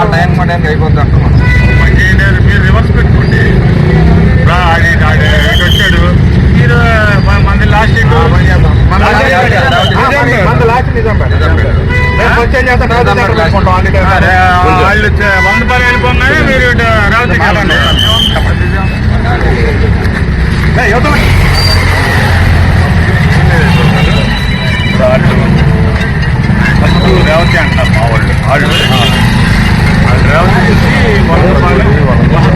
ఆ టైం మా టైంకి అయిపోద్ది అంటున్నాను మీరు రివర్స్ పెట్టుకోండి. వచ్చాడు. మీరు మంది లాస్ట్ మంది లాస్ట్ నిజాంపేట వచ్చేం చేస్తాం వాళ్ళు వంద పని వెళ్ళిపోగానే మీరు రావతి రావతి అంటారు మా వాళ్ళు? వాళ్ళు రేవతి చూసి వంద రూపాయలు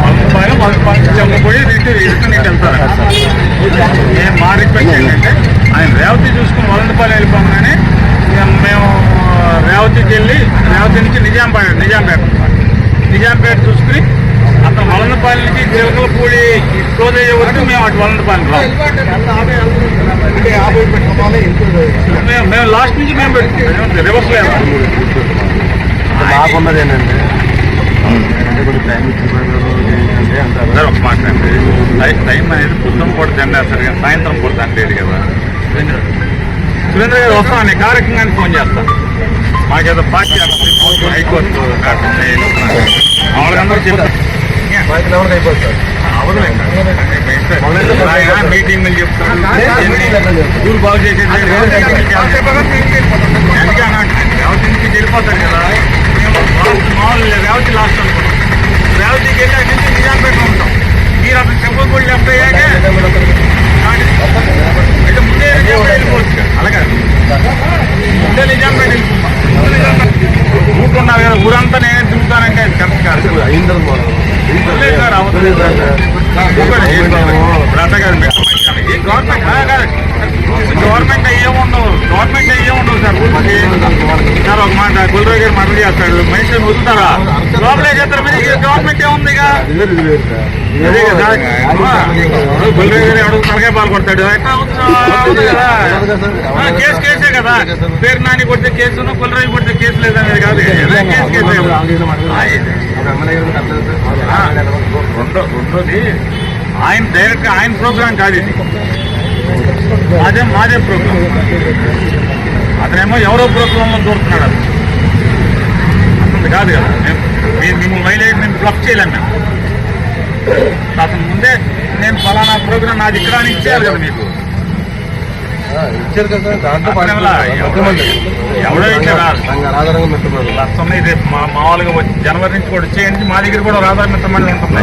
వంద రూపాయలు వంద రూపాయలు చెమ్మపోయి రిటర్న్ రిటర్న్ ఇటు వెళ్తారు నేను మా రిక్వెస్ట్ ఏంటంటే ఆయన రేవతి చూసుకుని వంద రూపాయలు వెళ్ళిపోగానే మేము రేవతికి వెళ్ళి రేవతి నుంచి నిజాంపేట నిజాంపేట నిజాంపేట చూసుకుని అతను వలందపాలెం నుంచి జీలకలపూడి క్లోజ్ అయ్యే వరకు మేము అటు వలందపాలెం రాము మేము మేము లాస్ట్ నుంచి మేము పెట్టుకుంటాం. రివర్స్ లేదు. బాగున్నది ఏంటంటే కొంచెం టైం ఇచ్చి అంటారు సార్ ఒక మాట అండి టైం అనేది పొద్దున పూట తిండేస్తారు కానీ సాయంత్రం పూట తింటేది కదా. సురేంద్ర గారు వస్తాను నేను కార్యక్రమానికి ఫోన్ చేస్తాను మాకేదో పార్టీ హైకోర్టు వాళ్ళందరూ చెప్తారు మీటింగ్లు చెప్తారు బాగు చేసేది. రేవతి నుంచి వెళ్ళిపోతారు కదా మేము లాస్ట్ మామూలు రేవతి లాస్ట్ అనుకుంటాం రేవతికి వెళ్ళి అక్కడి నుంచి నిజాంపేట ఉంటాం మీరు అతను చెప్పకూడదు లెఫ్ట్ అయ్యాకే అయితే ముందే నిజాంపేట వెళ్ళిపోవచ్చు కదా. అలాగే నిజాంపేట వెళ్ళిపోతాం ఊరుకున్నా కదా ఊరంతా నేను తిరుగుతానంటే అది కరెక్ట్ కాదు. సార్, అవసరం లేదు సార్. ఇంకోటి ఏం కావాలి? ఇప్పుడు అట్లా కాదు, మెట్రో మంచి కాదు. ఈ గవర్నమెంట్ ఆ, కాదు. గవర్నమెంట్ ఏముండవు గవర్నమెంట్ ఏముండవు సార్ ఊరికి సార్ ఒక మాట గుల్రాయ్ గారు మరణ చేస్తాడు. మనిషిని వదులుతారా లోపలే చేస్తారు. మరి గవర్నమెంట్ ఏముంది అదే కదా. గుల్రాయ్ గారు ఎవడు తలకాయ కేసు కేసే కదా. పేరు నాని కొడితే కేసు గుల్రాయ్ కొడితే కేసు లేదనేది కాదు కేసు కేసే రెండో రెండోది ఆయన డైరెక్ట్ ఆయన ప్రోగ్రామ్ కాదు ఇది. అదే మాదే ప్రోగ్రామ్ అతనేమో ఎవరో ప్రోగ్రాంలో దూరుతున్నాడు అతను కాదు కదా. మేము మిమ్మల్ని వైలేట్ మేము బ్లాక్ చేయలేము మేము. అతను ముందే నేను ఫలానా ప్రోగ్రామ్ నాది ఇక్కడ అని ఇచ్చేయాలి కదా మీకు. ఎవడో- రేపు మా మామూలుగా జనవరి నుంచి కూడా వచ్చేయండి. మా దగ్గర కూడా రాధామిత్ర మండలి ఉంటుంది.